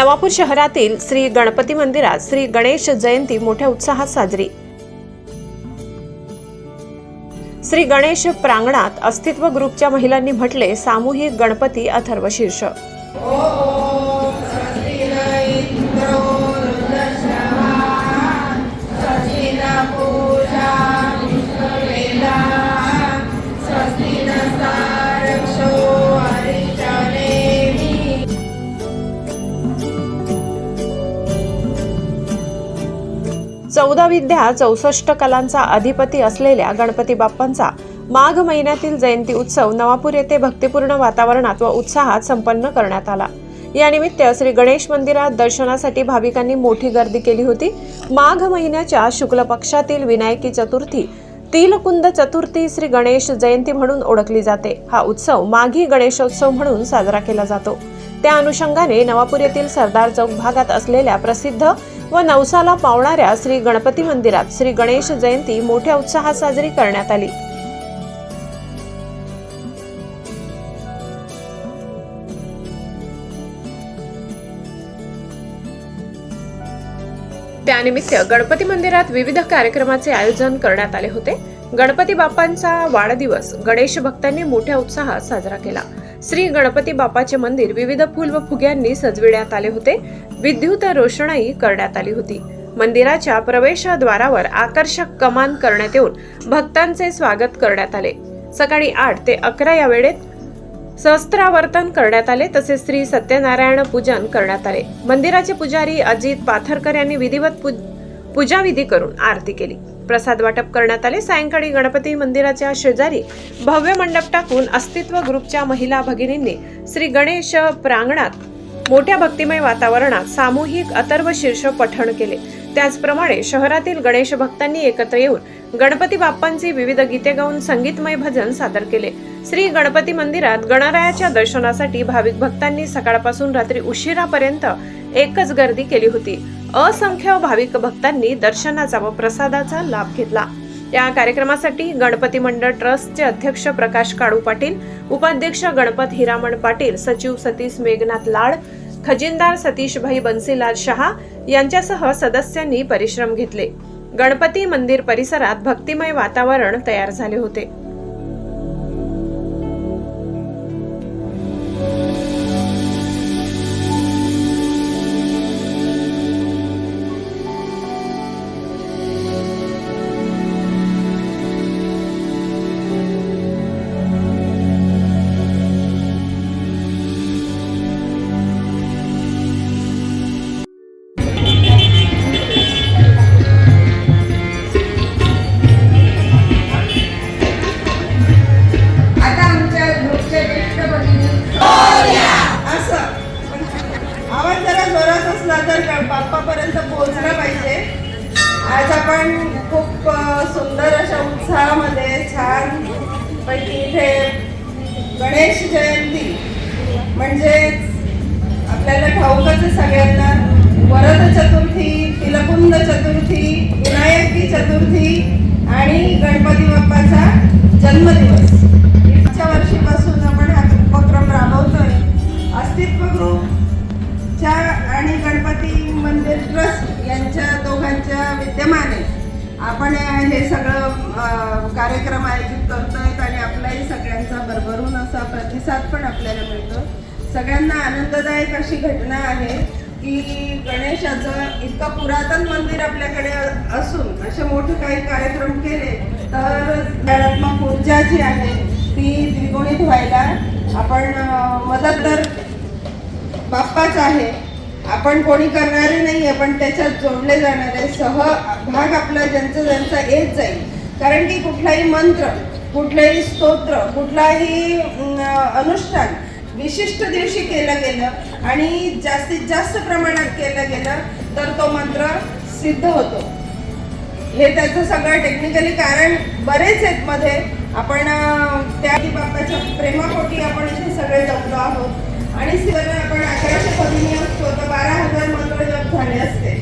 नवापूर शहरातील श्री गणपती मंदिरात श्री गणेश जयंती मोठ्या उत्साहात साजरी. श्री गणेश प्रांगणात अस्तित्व ग्रुपच्या महिलांनी म्हटले सामूहिक गणपती अथर्व शीर्ष चौदा विद्या चौसष्ट कलांचा अधिपती असलेल्या गणपती बाप्पांचा माघ महिन्यातील जयंती उत्सव नवापूर येथे भक्तिपूर्ण वातावरणात व उत्साहात संपन्न करण्यात आला. यानिमित्त श्री गणेश मंदिरात दर्शनासाठी भाविकांनी मोठी गर्दी केली होती. माघ महिन्याच्या शुक्ल पक्षातील विनायकी चतुर्थी तिलकुंद चतुर्थी श्री गणेश जयंती म्हणून ओळखली जाते. हा उत्सव माघी गणेशोत्सव म्हणून साजरा केला जातो. त्या अनुषंगाने नवापूर येथील सरदार चौक भागात असलेल्या प्रसिद्ध व नवसाला पावणाऱ्या श्री गणपती मंदिरात श्री गणेश जयंती मोठ्या उत्साहात साजरी करण्यात आली. त्यानिमित्त गणपती मंदिरात विविध कार्यक्रमाचे आयोजन करण्यात आले होते. गणपती बाप्पांचा वाढदिवस गणेश भक्तांनी मोठ्या उत्साहात साजरा केला. श्री गणपती बाप्पाचे मंदिर विविध फुल व फुग्यांनी सजविण्यात आले होते. विद्युत रोषणाई करण्यात आली होती. मंदिराच्या प्रवेशद्वारावर आकर्षक कमान करण्यात येऊन भक्तांचे स्वागत करण्यात आले. सकाळी आठ ते अकरा या वेळेत सहस्त्रावर्तन करण्यात आले तसेच श्री सत्यनारायण पूजन करण्यात आले. मंदिराचे पुजारी अजित पाथरकर यांनी विधिवत पू- पूजाविधी करून आरती केली. प्रसाद वाटप करण्यात आले. सायंकाळी गणपती मंदिराच्या शेजारी भव्य मंडप टाकून अस्तित्व ग्रुपच्या महिला भगिनींनी श्री गणेश प्रांगणात मोठ्या भक्तिमय वातावरणात सामूहिक अतर्व शीर्ष पठण केले. त्याचप्रमाणे शहरातील गणेश भक्तांनी एकत्र येऊन गणपती बाप्पांची विविध गीते गाऊन संगीतमय भजन सादर केले. श्री गणपती मंदिरात गणरायाच्या दर्शनासाठी भाविक भक्तांनी सकाळपासून रात्री उशिरापर्यंत एकच गर्दी केली होती. असंख्य भाविक भक्तांनी दर्शनाचा व प्रसादाचा लाभ घेतला. या कार्यक्रमासाठी गणपती मंडळ ट्रस्टचे अध्यक्ष प्रकाश काळू पाटील उपाध्यक्ष गणपत हिरामण पाटील सचिव सतीश मेघनाथ लाड खजिनदार सतीशभाई बन्सीलाल शहा यांच्यासह सदस्यांनी परिश्रम घेतले. गणपती मंदिर परिसरात भक्तिमय वातावरण तयार झाले होते. बाप्पापर्यंत पोहोचला पाहिजे. आज आपण खूप सुंदर अशा उत्साहामध्ये छान पैकी इथे गणेश जयंती म्हणजेच आपल्याला ठाऊकच सगळ्यांना. वरद चतुर्थी तिलकुंद चतुर्थी विनायकी चतुर्थी आणि गणपती बाप्पाचा जन्मदिवस. आपल्याला मिळतं. सगळ्यांना आनंददायक अशी घटना आहे की गणेशाचं इतकं पुरातन मंदिर आपल्याकडे असून असे मोठे काही कार्यक्रम केले तर नकारात्मक ऊर्जा जी आहे ती द्विगुणित व्हायला आपण मदत तर बाप्पाच आहे. आपण कोणी करणारे नाही आहे पण त्याच्यात जोडले जाणारे सहभाग आपला ज्यांचा ज्यांचा येत जाईल. कारण की कुठलाही मंत्र कुठलंही स्तोत्र कुठलाही अनुष्ठान विशिष्ट दिवशी केलं गेलं आणि जास्तीत जास्त प्रमाणात केलं गेलं तर तो मंत्र सिद्ध होतो. हे त्याचं सगळं टेक्निकली कारण बरेच आहेत मध्ये. आपण त्या बाप्पाच्या प्रेमापोटी आपण इथे सगळे जमलो आहोत. आणि जर आपण अकराशे पदिनी असतो तर बारा हजार मंत्र जप झाले असते.